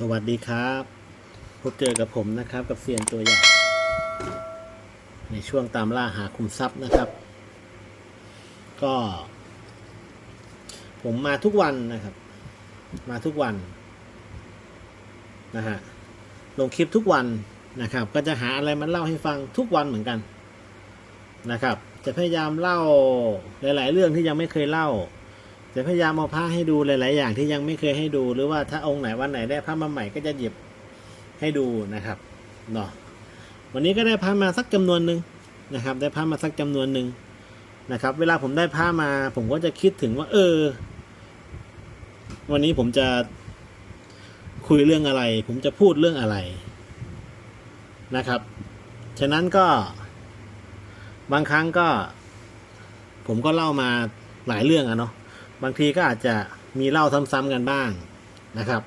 สวัสดีครับ พบเจอกับผมนะครับ กับเซียนตัวใหญ่ในช่วงตามล่าหาคุมทรัพย์นะครับ ก็ ผมมาทุกวันนะครับ มาทุกวันนะฮะลงคลิปทุกวันนะครับ ก็จะหาอะไรมาเล่าให้ฟังทุกวันเหมือนกันนะครับ จะพยายามเล่าหลาย ๆ เรื่องที่ยังไม่เคยเล่า จะพยายามเอาผ้าให้ดูหลาย ๆ อย่างที่ยังไม่เคยให้ดู หรือว่าถ้าองค์ไหนวันไหนได้ผ้ามาใหม่ก็จะหยิบให้ดูนะครับเนาะวันนี้ก็ได้ผ้ามาสักจำนวนหนึ่งนะครับ ได้ผ้ามาสักจำนวนหนึ่งนะครับ เวลาผมได้ผ้ามา ผมก็จะคิดถึงว่า เออ วันนี้ผมจะคุยเรื่องอะไร ผมจะพูดเรื่องอะไรนะครับ ฉะนั้นก็บางครั้งก็ ผมก็เล่ามาหลายเรื่องอะเนาะ บางทีก็อาจจะมีเล่าซ้ำๆกันบ้างนะครับ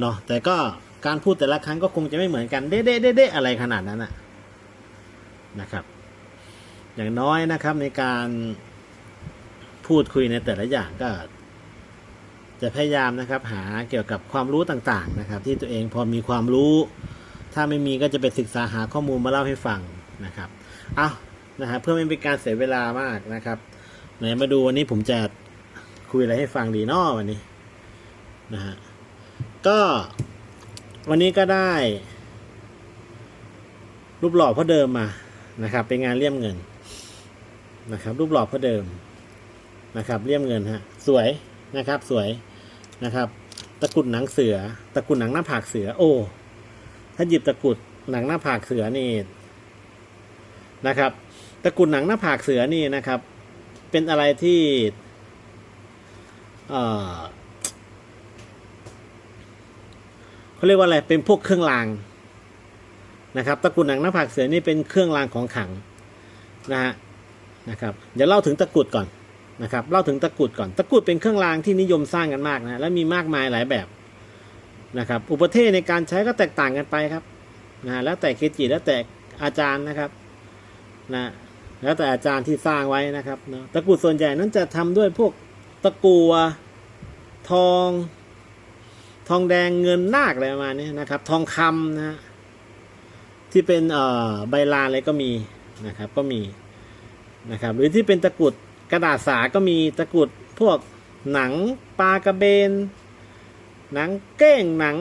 เนาะแต่ก็การพูดแต่ละครั้งก็คงจะไม่เหมือนกันเด้เด้เด้เด้อะไรขนาดนั้นนะนะครับ อย่างน้อยนะครับในการพูดคุยในแต่ละอย่างก็ จะพยายามนะครับ หาเกี่ยวกับความรู้ต่างๆนะครับ ที่ตัวเองพอมีความรู้ ถ้าไม่มีก็จะไปศึกษาหาข้อมูลมาเล่าให้ฟังนะครับเอานะครับเพื่อไม่เป็นการเสียเวลามากนะครับไหนมาดูวันนี้ผมจะ คุยอะไรให้ฟังดีนอวันนี้นะฮะก็วันนี้ก็ได้ รูปหล่อพ่อเดิมมานะครับ เป็นงานเลี่ยมเงินนะครับ รูปหล่อพ่อเดิมนะครับ เลี่ยมเงินฮะสวยนะครับ สวยนะครับ ตะกุดหนังเสือ ตะกุดหนังหน้าผากเสือ โอ้ถ้าหยิบตะกุดหนังหน้าผากเสือนี่นะครับ ตะกุดหนังหน้าผากเสือนี่นะครับ เป็นอะไรที่ เขาเรียกว่าอะไร เป็นพวกเครื่องรางนะครับตะกรุดหนังหน้าผากเสือนี่เป็นเครื่องรางของขลังนะฮะนะครับเดี๋ยวเล่าถึงตะกรุดก่อนนะครับเล่าถึงตะกรุดก่อน ตะกรุดเป็นเครื่องรางที่นิยมสร้างกันมากนะและมีมากมายหลายแบบนะครับ อุปเทศในการใช้ก็แตกต่างกันไปครับนะแล้วแต่เคจิแล้วแต่อาจารย์นะครับนะแล้วแต่อาจารย์ที่สร้างไว้นะครับเนาะตะกรุดส่วนใหญ่นั้นจะทำด้วยพวก ตะกัว ทอง ทองแดงเงินนาคอะไรประมาณนี้นะครับ ทองคำนะฮะที่เป็นใบลานอะไรก็มีนะครับ ก็มีนะครับ หรือที่เป็นตะกุดกระดาษสาก็มีตะกุดพวกหนังปลากระเบน หนังเก้งหนัง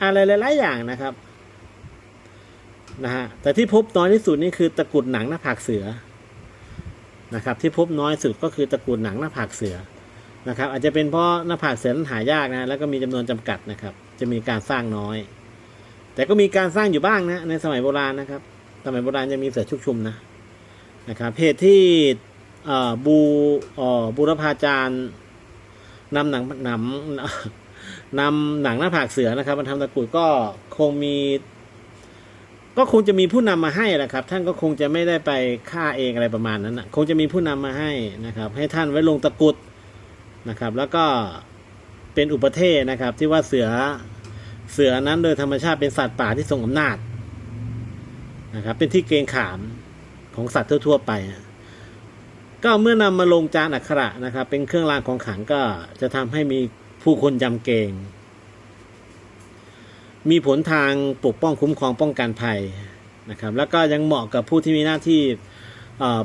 อะไรหลายๆอย่างนะครับนะฮะแต่ที่พบน้อยที่สุดนี่คือตะกุดหนังหน้าผากเสือนะครับ ที่พบน้อยสุดก็คือตะกุดหนังหน้าผากเสือ นะครับ อาจจะเป็นเพราะหน้าผากเสือนั้นหายากนะแล้วก็มีจำนวนจำกัดนะครับ จะมีการสร้างน้อย แต่ก็มีการสร้างอยู่บ้างนะในสมัยโบราณนะครับ สมัยโบราณจะมีเสือชุกชุมนะนะครับเพจที่บูบูรพาจารย์นำหนังหนำนำหนังหน้าผากเสือนะครับมาทำตะกุดก็คงมี ก็คงจะมีผู้นำมาให้แหละครับ ท่านก็คงจะไม่ได้ไปฆ่าเองอะไรประมาณนั้นนะคงจะมีผู้นำมาให้นะครับ ให้ท่านไว้ลงตะกุด นะครับ แล้วก็เป็นอุปเทศนะครับ ที่ว่าเสือเสือนั้นโดยธรรมชาติเป็นสัตว์ป่าที่ทรงอำนาจนะครับ เป็นที่เกรงขามของสัตว์ทั่ว ๆ ไป ก็เมื่อนำมาลงจานอักขระนะครับ เป็นเครื่องรางของขลังก็จะทำให้มีผู้คนยำเกรงมีผลทางปกป้องคุ้มครองป้องกันภัยนะครับ แล้วก็ยังเหมาะกับผู้ที่มีหน้าที่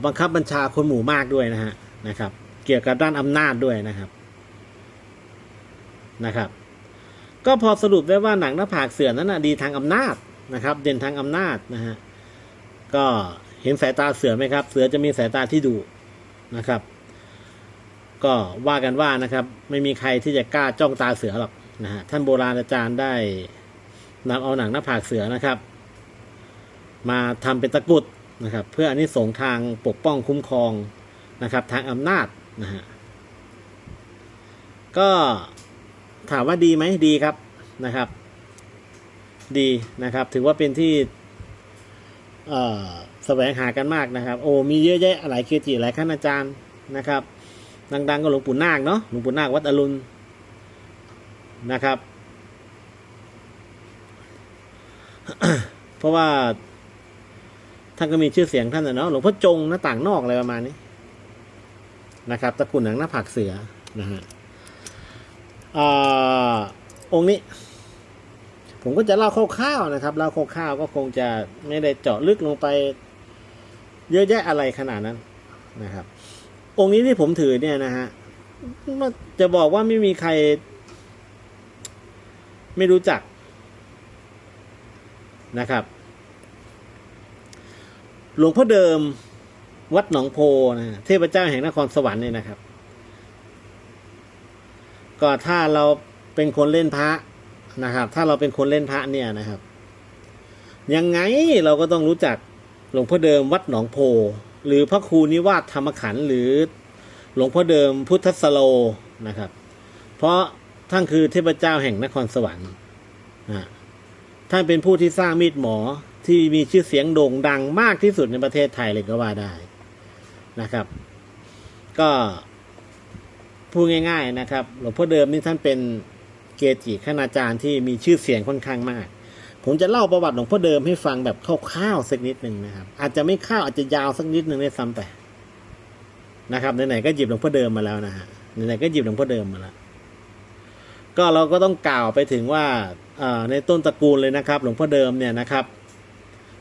บังคับบัญชาคนหมู่มากด้วยนะฮะนะครับ เกี่ยวกับด้านอำนาจด้วยนะครับนะครับ ก็พอสรุปได้ว่าหนังหน้าผากเสือนั้นนะดีทางอำนาจนะครับ เด่นทางอำนาจนะฮะก็เห็นสายตาเสือไหมครับ เสือจะมีสายตาที่ดุนะครับ ก็ว่ากันว่านะครับ ไม่มีใครที่จะกล้าจ้องตาเสือหรอกนะฮะท่านโบราณอาจารย์ได้นำเอาหนังหน้าผากเสือนะครับ มาทำเป็นตะกุดนะครับ เพื่ออันนิสงทางปกป้องคุ้มครองนะครับ ทางอำนาจ นะฮะก็ถามว่าดีไหมดีครับนะครับ ดีนะครับ ถือว่าเป็นที่เอ่อแสวงหากันมากนะครับ โอ้มีเยอะแยะหลายเกจิหลายขั้นอาจารย์นะครับ ดัง ๆ ก็หลวงปู่นาคเนาะหลวงปู่นาควัดอรุณนะครับ เพราะว่าท่านก็มีชื่อเสียงท่านนะเนาะหลวงพ่อจงหน้าต่างนอกอะไรประมาณนี้ นะครับตะกูลหนังหน้าผากเสือนะฮะอ่าองค์นี้ ผมก็จะเล่าคร่าวๆนะครับเล่าคร่าวๆก็คงจะไม่ได้เจาะลึกลงไป เยอะแยะอะไรขนาดนั้นนะครับ องค์นี้ที่ผมถือเนี่ยนะฮะมันจะบอกว่าไม่มีใคร ไม่รู้จักนะครับ หลวงพ่อเดิม วัดหนองโพนะเทพเจ้าแห่งนครสวรรค์เนี่ยนะครับ ก็ถ้าเราเป็นคนเล่นพระนะครับ ถ้าเราเป็นคนเล่นพระเนี่ยนะครับ ยังไงเราก็ต้องรู้จักหลวงพ่อเดิมวัดหนองโพ หรือพระครูนิวาสธรรมขันธ์หรือหลวงพ่อเดิมพุทธสโลนะครับ เพราะท่านคือเทพเจ้าแห่งนครสวรรค์นะท่านเป็นผู้ที่สร้างมีดหมอที่มีชื่อเสียงโด่งดังมากที่สุดในประเทศไทยเลยก็ว่าได้ นะครับ ก็พูดง่าย ๆนะครับ หลวงพ่อเดิมนี่ท่านเป็นเกจิคณาจารย์ที่มีชื่อเสียงค่อนข้างมาก ผมจะเล่าประวัติหลวงพ่อเดิมให้ฟังแบบคร่าวๆสักนิดหนึ่งนะครับ อาจจะไม่คร่าวอาจจะยาวสักนิดหนึ่งได้ซ้ำแต่นะครับไหนๆก็หยิบหลวงพ่อเดิมมาแล้วนะฮะไหนๆก็หยิบหลวงพ่อเดิมมาแล้วก็เราก็ต้องกล่าวไปถึงว่าในต้นตระกูลเลยนะครับ หลวงพ่อเดิมเนี่ยนะครับ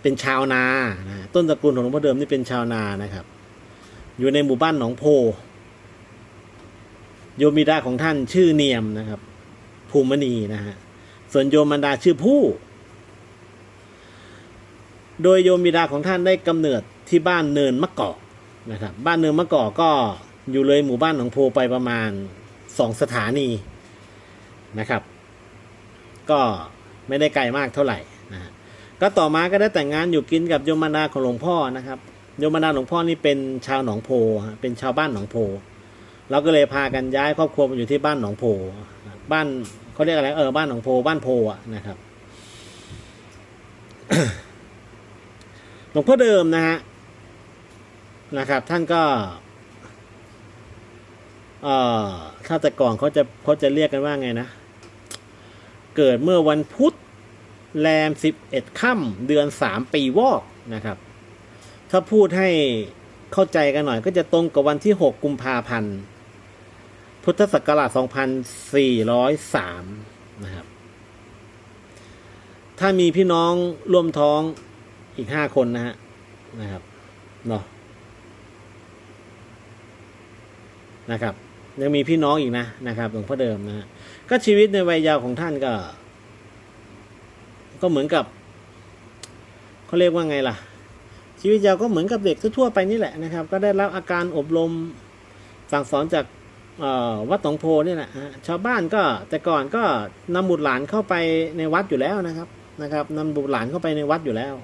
เป็นชาวนานะต้นตระกูลของหลวงพ่อเดิมนี่เป็นชาวนานะครับ อยู่ในหมู่บ้านหนองโพ โยมบิดาของท่านชื่อเนียมนะครับ ภูมิณีนะฮะ ส่วนโยมมันดาชื่อผู้ โดยโยมบิดาของท่านได้กำเนิดที่บ้านเนินมะกอกนะครับ บ้านเนินมะกอกก็อยู่เลยหมู่บ้านหนองโพไปประมาณสองสถานีนะครับ ก็ไม่ได้ไกลมากเท่าไหร่นะก็ต่อมาก็ได้แต่งงานอยู่กินกับโยมมันดาของหลวงพ่อนะครับ โยมมันดาหลวงพ่อนี่เป็นชาวหนองโพฮะเป็นชาวบ้านหนองโพเราก็เลยพากันย้ายครอบครัวมาอยู่ที่บ้านหนองโพบ้านเขาเรียกอะไรเออบ้านหนองโพบ้านโพอะนะครับหลวงพ่อเดิมนะฮะนะครับ ท่านก็เอ่อถ้าแต่ก่อนเขาจะเขาจะเรียกกันว่าไงนะ เกิดเมื่อวันพุธแรมสิบเอ็ดค่ำเดือนสามปีวอกนะครับ ถ้าพูดให้เข้าใจกันหน่อย ก็จะตรงกับวันที่หกกุมภาพันธ์ พุทธศักราช 2403 นะครับ ถ้ามีพี่น้องร่วมท้องอีกห้าคนนะฮะ นะครับ เนาะนะครับ ยังมีพี่น้องอีกนะ นะครับหลวงพ่อเดิมนะฮะ ก็ชีวิตในวัยยาวของท่านก็ ก็เหมือนกับ เขาเรียกว่าไงล่ะ ชีวิตยาวก็เหมือนกับเด็กทั่วไปนี่แหละนะครับ ก็ได้รับอาการอบรมสั่งสอนจากวัดหนองโพนี่แหละชาวบ้านก็แต่ก่อนก็นำบุตรหลานเข้าไปในวัดอยู่แล้วนะครับนะครับนำบุตรหลานเข้าไปในวัดอยู่แล้ว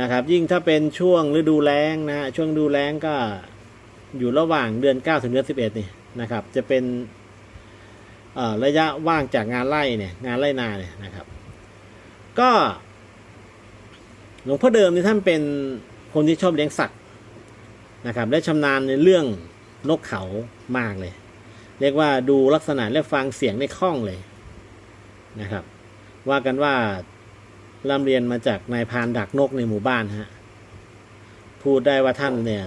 นะครับ ยิ่งถ้าเป็นช่วงฤดูแล้งนะฮะช่วงฤดูแล้งก็อยู่ระหว่างเดือนเก้าถึงเดือนสิบเอ็ดนี่นะครับ จะเป็นระยะว่างจากงานไร่เนี่ยงานไร่นาเนี่ยนะครับ ก็ หลวงพ่อเดิมนี่ท่านเป็นคนที่ชอบเลี้ยงสัตว์นะครับและชำนาญในเรื่องนกเขามากเลย เรียกว่าดูลักษณะและฟังเสียงในคล่องเลยนะครับ ว่ากันว่าร่ำเรียนมาจากนายพานดักนกในหมู่บ้านฮะพูดได้ว่าท่านเนี่ย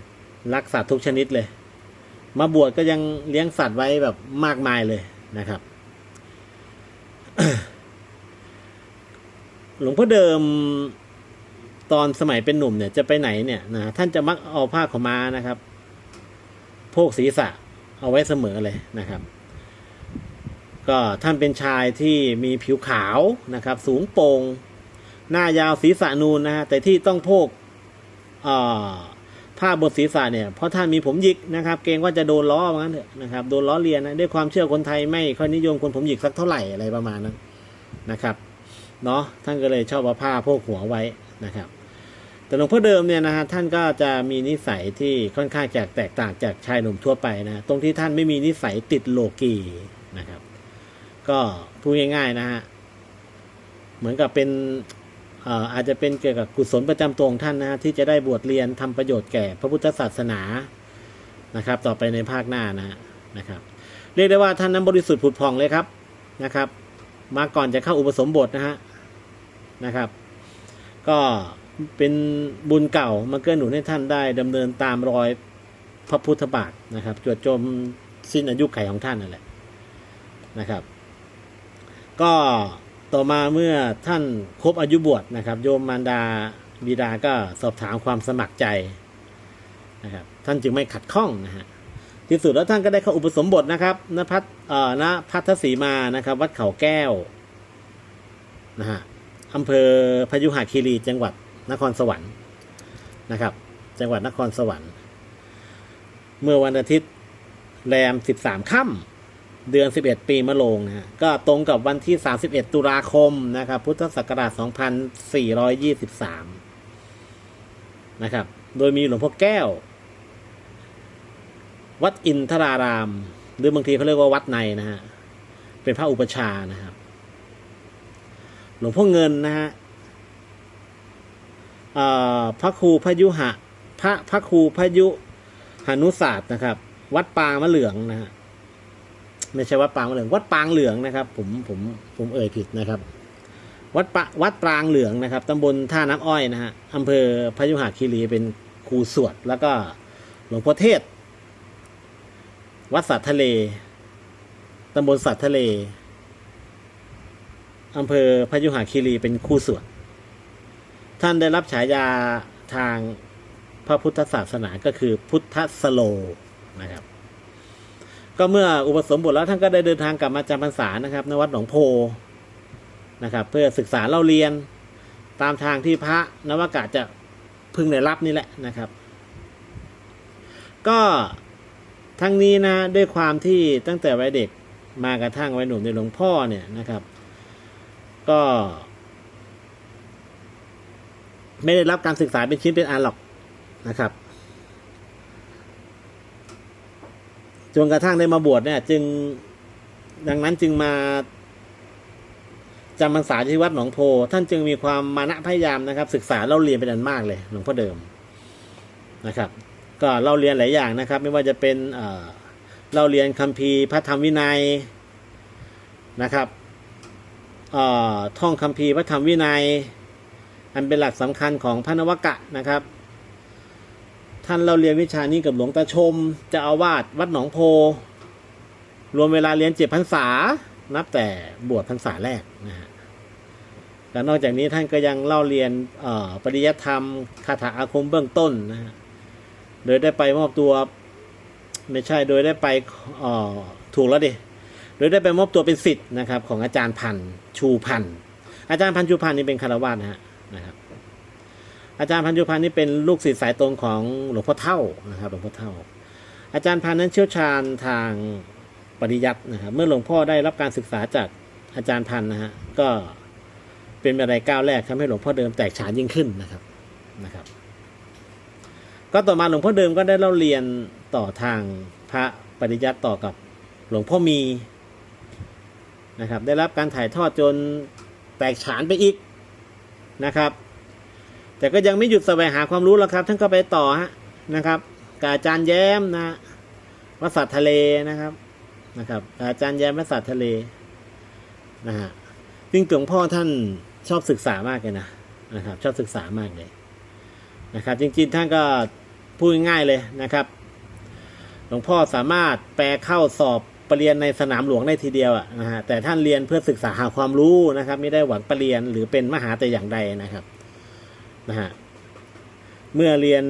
รักสัตว์ทุกชนิดเลย มาบวชก็ยังเลี้ยงสัตว์ไว้แบบมากมายเลยนะครับหลวงพ่อเดิม ตอนสมัยเป็นหนุ่มเนี่ยจะไปไหนเนี่ยนะท่านจะมักเอาผ้าขม้านะครับ โพกศีรษะเอาไว้เสมอเลยนะครับ ก็ท่านเป็นชายที่มีผิวขาวนะครับ สูงโปร่งหน้ายาวศีรษะนูนนะฮะแต่ที่ต้องโพกอ่อผ้าบนศีรษะเนี่ยเพราะท่านมีผมหยิกนะครับ เกรงว่าจะโดนล้อว่างั้นเถอะนะครับโดนล้อเลียนนะด้วยความเชื่อคนไทยไม่ค่อยนิยมคนผมหยิกสักเท่าไหร่อะไรประมาณนั้นนะครับเนาะท่านก็เลยชอบเอาผ้าโพกหัวไว้นะครับ แต่หลวงพ่อเดิมเนี่ยนะฮะท่านก็จะมีนิสัยที่ค่อนข้างจะแตกต่างจากชายหนุ่มทั่วไปนะตรงที่ท่านไม่มีนิสัยติดโลกีนะครับ ก็พูดง่ายๆนะฮะเหมือนกับเป็นเอ่ออาจจะเป็นเกี่ยวกับกุศลประจำตัวของท่านนะฮะที่จะได้บวชเรียนทำประโยชน์แก่พระพุทธศาสนานะครับ ต่อไปในภาคหน้านะนะครับ เรียกได้ว่าท่านนั้นบริสุทธิ์ผุดผ่องเลยครับนะครับ มาก่อนจะเข้าอุปสมบทนะฮะนะครับ ก็ เป็นบุญเก่ามาเกื้อหนุนให้ท่านได้ดำเนินตามรอยพระพุทธบาทนะครับจวดจมสิ้นอายุไขของท่านนั่นแหละนะครับ ก็ต่อมาเมื่อท่านครบอายุบวชนะครับ โยมมารดาบิดาก็สอบถามความสมัครใจนะครับท่านจึงไม่ขัดข้องนะฮะที่สุดแล้วท่านก็ได้เข้าอุปสมบทนะครับณพัทเอ่อณพัทศรีมานะครับ วัดเขาแก้วนะฮะอำเภอพยุหคีรีจังหวัด นครสวรรค์นะครับ จังหวัดนครสวรรค์ เมื่อวันอาทิตย์แรม 13 ค่ำเดือน 11 ปีมะโรงนะฮะก็ตรงกับวันที่ 31 ตุลาคมนะครับ พุทธศักราช 2423 นะครับ โดยมีหลวงพ่อแก้ว วัดอินทราราม หรือบางทีเขาเรียกว่าวัดในนะฮะ เป็นพระอุปชานะครับ หลวงพ่อเงินนะฮะ พระครูพยุหะพระพระครูพยุหานุศาสตร์นะครับ วัดปางมะเหลืองนะฮะไม่ใช่วัดปางมะเหลือง วัดปางเหลืองนะครับ ผมผมผมเอ่ยผิดนะครับ วัดปะวัดปางเหลืองนะครับตำบลท่าน้ำอ้อยนะฮะอำเภอพยุหะคีรีเป็นครูสวด แล้วก็หลวงพ่อเทศ วัดสัตว์ทะเลตำบลสัตว์ทะเลอำเภอพยุหะคีรีเป็นครูสวด ท่านได้รับฉายาทางพระพุทธศาสนาก็คือพุทธสโลนะครับ ก็เมื่ออุปสมบทแล้วท่านก็ได้เดินทางกลับมาจำพรรษานะครับในวัดหนองโพนะครับ เพื่อศึกษาเล่าเรียนตามทางที่พระนวากาศจะพึงได้รับนี่แหละนะครับ ก็ทั้งนี้นะด้วยความที่ตั้งแต่วัยเด็กมากระทั่งวัยหนุ่มในหลวงพ่อเนี่ยนะครับ ก็ ไม่ได้รับการศึกษาเป็นชิ้นเป็นอันหรอกนะครับจนกระทั่งได้มาบวชเนี่ย จึงดังนั้นจึงมาจำพรรษาที่วัดหนองโพ ท่านจึงมีความมานะพยายามนะครับ ศึกษาเล่าเรียนเป็นอันมากเลยหลวงพ่อเดิมนะครับ ก็เล่าเรียนหลายอย่างนะครับ ไม่ว่าจะเป็นเล่าเรียนคัมภีร์พระธรรมวินัยนะครับท่องคัมภีร์พระธรรมวินัย อันเป็นหลักสำคัญของพระนวกะนะครับ ท่านเราเรียนวิชานี้กับหลวงตาชมเจะอาวาสวัดหนองโพ รวมเวลาเรียนเจ็ดพรรษา นับแต่บวชพรรษาแรกนะฮะและนอกจากนี้ท่านก็ยังเล่าเรียนปริยธรรมคาถาอาคมเบื้องต้นนะฮะโดยได้ไปมอบตัวไม่ใช่โดยได้ไปถูกแล้วดิโดยได้ไปมอบตัวเป็นสิทธิ์นะครับ ของอาจารย์พันชูพันอาจารย์พันชูพันนี่เป็นคารวาสนะฮะ นะครับ อาจารย์พันธ์ชูพันธ์นี่เป็นลูกศิษย์สายตรงของหลวงพ่อเท่านะครับหลวงพ่อเท่า อาจารย์พันธ์นั้นเชี่ยวชาญทางปริยัตินะครับ เมื่อหลวงพ่อได้รับการศึกษาจากอาจารย์พันธ์นะฮะก็เป็นอะไรก้าวแรกทำให้หลวงพ่อเดิมแตกฉานยิ่งขึ้นนะครับนะครับ ก็ต่อมาหลวงพ่อเดิมก็ได้เล่าเรียนต่อทางพระปริยัติต่อกับหลวงพ่อมีนะครับ ได้รับการถ่ายทอดจนแตกฉานไปอีก นะครับ แต่ก็ยังไม่หยุดแสวงหาความรู้แล้วครับ ท่านก็ไปต่อฮะนะครับกับอาจารย์แย้มนะวัดสัตว์ทะเลนะครับนะครับ อาจารย์แย้มวัดสัตว์ทะเลนะฮะซึ่งหลวงพ่อท่านชอบศึกษามากเลยนะนะครับ ชอบศึกษามากเลยนะครับ จริงๆท่านก็พูดง่ายเลยนะครับ หลวงพ่อสามารถแปลเข้าสอบ ปรริญญาในสนามหลวงได้ทีเดียวอะนะฮะแต่ท่านเรียนเพื่อศึกษาหาความรู้นะครับ ไม่ได้หวังปรริญญาหรือเป็นมหาแต่อย่างใดนะครับนะฮะเมื่อเรียน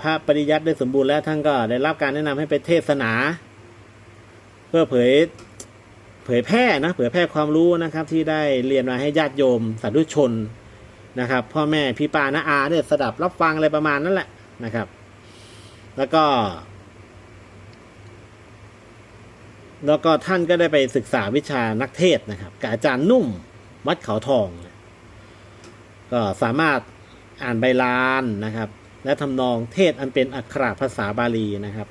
พระปริยัติได้สมบูรณ์แล้วท่านก็ได้รับการแนะนำให้ไปเทศนา เพื่อเผยเผยแพร่นะเผยแพร่ความรู้นะครับ ที่ได้เรียนมาให้ญาติโยมสาธุชนนะครับพ่อแม่พี่ป้าน้าอาเนี่ยสดับรับฟังอะไรประมาณนั้นแหละนะครับ แล้วก็ แล้วก็ท่านก็ได้ไปศึกษาวิชานักเทศนะครับกับอาจารย์นุ่มวัดเขาทอง ก็สามารถอ่านใบลานนะครับ และทำนองเทศอันเป็นอักขระภาษาบาลีนะครับ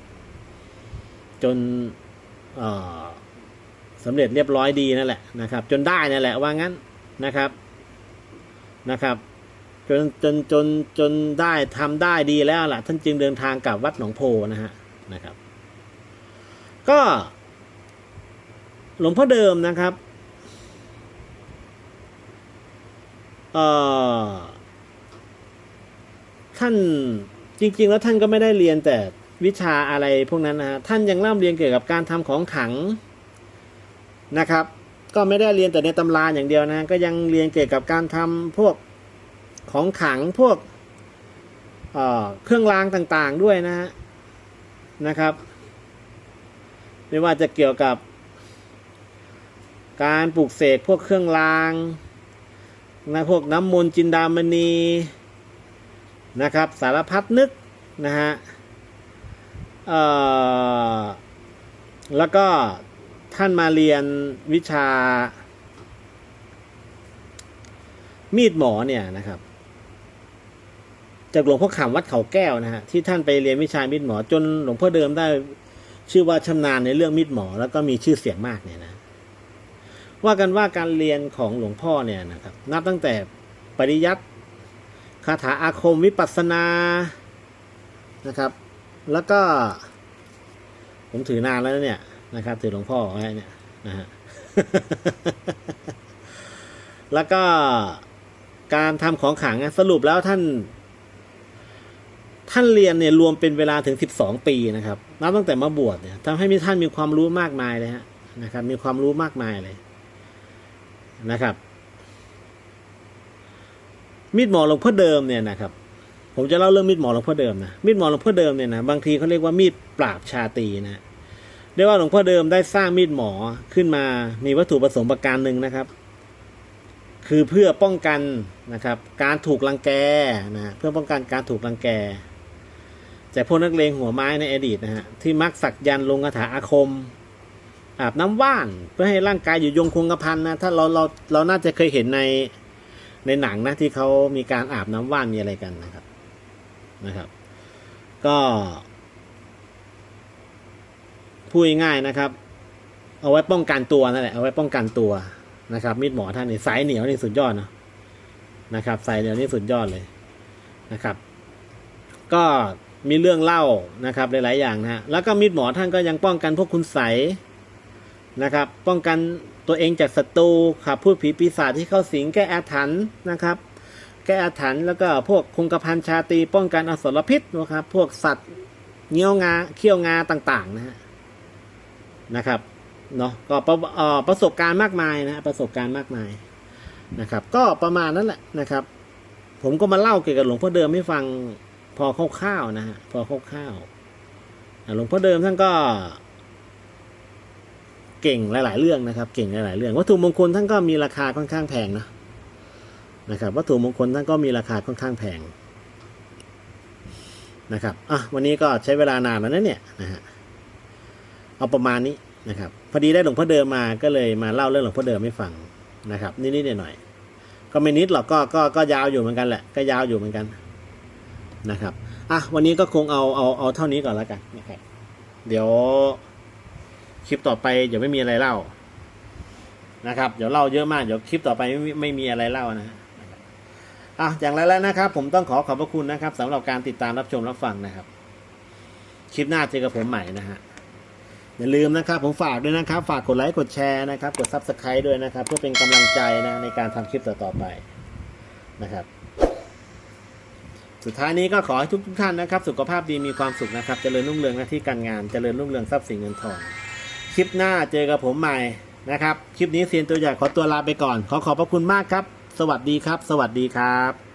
จนสำเร็จเรียบร้อยดีนั่นแหละนะครับ จนได้นั่นแหละว่างั้นนะครับนะครับ จนจนจนจนได้ทำได้ดีแล้วล่ะ ท่านจึงเดินทางกลับวัดหนองโพนะฮะนะครับ ก็ หลวงพ่อเดิมนะครับท่านจริง ๆ แล้วท่านก็ไม่ได้เรียนแต่วิชาอะไรพวกนั้นนะฮะท่านยังเล่าเรียนเกี่ยวกับการทำของขังนะครับ ก็ไม่ได้เรียนแต่ในตำราอย่างเดียวนะก็ยังเรียนเกี่ยวกับการทำพวกของขังพวกเเครื่องรางต่างๆด้วยนะฮะนะครับ ไม่ว่าจะเกี่ยวกับ การปลูกเสกพวกเครื่องรางนะพวกน้ำมนต์จินดามณีนะครับ สารพัดนึกนะฮะแล้วก็ท่านมาเรียนวิชา มีดหมอเนี่ยนะครับ จากหลวงพ่อขำวัดเขาแก้วนะฮะที่ท่านไปเรียนวิชามีดหมอจนหลวงพ่อเดิมได้ชื่อว่าชำนาญในเรื่องมีดหมอ แล้วก็มีชื่อเสียงมากเนี่ยนะ ว่ากันว่าการเรียนของหลวงพ่อเนี่ยนะครับ นับตั้งแต่ปริยัติคาถาอาคมวิปัสสนานะครับ แล้วก็ ผมถือนานแล้วเนี่ยนะครับ ถือหลวงพ่อไว้เนี่ยนะฮะแล้วก็การทำของขังสรุปแล้วท่าน ท่านเรียนเนี่ยรวมเป็นเวลาถึงสิบสองปีนะครับนับตั้งแต่มาบวชเนี่ยทำให้มีท่านมีความรู้มากมายเลยฮะนะครับ มีความรู้มากมายเลย นะครับ มีดหมอหลวงพ่อเดิมเนี่ยนะครับผมจะเล่าเรื่องมีดหมอหลวงพ่อเดิมนะมีดหมอหลวงพ่อเดิมเนี่ยนะบางทีเขาเรียกว่ามีดปราบชาตีนะเรียกว่าหลวงพ่อเดิมได้สร้างมีดหมอขึ้นมามีวัตถุประสงค์ประการหนึ่งนะครับ คือเพื่อป้องกันนะครับ การถูกรังแกนะเพื่อป้องกันการถูกรังแกจากพวกนักเลงหัวไม้ในอดีตนะฮะที่มักสักยันต์ลงคาถาอาคม อาบน้ำว่านเพื่อให้ร่างกายอยู่ยงคงกระพันนะถ้าเราเราเราน่าจะเคยเห็นในในหนังนะที่เขามีการอาบน้ำว่านมีอะไรกันนะครับนะครับ ก็พูดง่ายนะครับ เอาไว้ป้องกันตัวนั่นแหละเอาไว้ป้องกันตัวนะครับ มีดหมอท่านนี่สายเหนียวนี่สุดยอดนะนะครับ สายเหนียวนี่สุดยอดเลยนะครับ ก็มีเรื่องเล่านะครับหลาย ๆ อย่างนะฮะแล้วก็มีดหมอท่านก็ยังป้องกันพวกคุณใส นะครับ ป้องกันตัวเองจากศัตรูขับพูดผีปีศาจที่เข้าสิงแก้อาถรรพ์นะครับ แก้อาถรรพ์แล้วก็พวกคงกระพันชาตีป้องกันอสรพิษนะครับ พวกสัตว์เงี้ยวงาเขี้ยวงาต่างๆนะฮะนะครับเนาะก็ประประสบการณ์มากมายนะประสบการณ์มากมายนะครับ ก็ประมาณนั้นแหละนะครับ ผมก็มาเล่าเกี่ยวกับหลวงพ่อเดิมให้ฟังพอคร่าวๆนะฮะพอคร่าวๆหลวงพ่อเดิมท่านก็ เก่งหลาย ๆ เรื่องนะครับ เก่งหลาย ๆ เรื่อง วัตถุมงคลท่านก็มีราคาค่อนข้างแพงนะนะครับ วัตถุมงคลท่านก็มีราคาค่อนข้างแพงนะครับอะวันนี้ก็ใช้เวลานานแล้วนะเนี่ยนะฮะเอาประมาณนี้นะครับพอดีได้หลวงพ่อเดิมมาก็เลยมาเล่าเรื่องหลวงพ่อเดิมให้ฟังนะครับนิดๆหน่อยๆก็ไม่นิดหรอกก็ก็ก็ยาวอยู่เหมือนกันแหละก็ยาวอยู่เหมือนกันนะครับอะวันนี้ก็คงเอาเอาเอาเท่านี้ก่อนแล้วกันนะครับเดี๋ยว คลิปต่อไปเดี๋ยวไม่มีอะไรเล่านะครับ เดี๋ยวเล่าเยอะมาก เดี๋ยวคลิปต่อไปไม่ไม่มีอะไรเล่านะฮะอะอย่างไรแล้วนะครับ ผมต้องขอขอบพระคุณนะครับสำหรับการติดตามรับชมรับฟังนะครับ คลิปหน้าเจอกับผมใหม่นะฮะอย่าลืมนะครับ ผมฝากด้วยนะครับ ฝากกดไลค์กดแชร์นะครับ กดซับสไครต์ด้วยนะครับ เพื่อเป็นกำลังใจนะในการทำคลิปต่อๆไปนะครับ สุดท้ายนี้ก็ขอให้ทุกทุกท่านนะครับ สุขภาพดีมีความสุขนะครับเจริญรุ่งเรืองหน้าที่การงานเจริญรุ่งเรืองทรัพย์สินเงินทอง ลิปหน้าเจอกับผมใหม่นะครับ คลิปนี้เซียนตัวใหญ่ขอตัวลาไปก่อน ขอขอบพระคุณมากครับ สวัสดีครับ สวัสดีครับ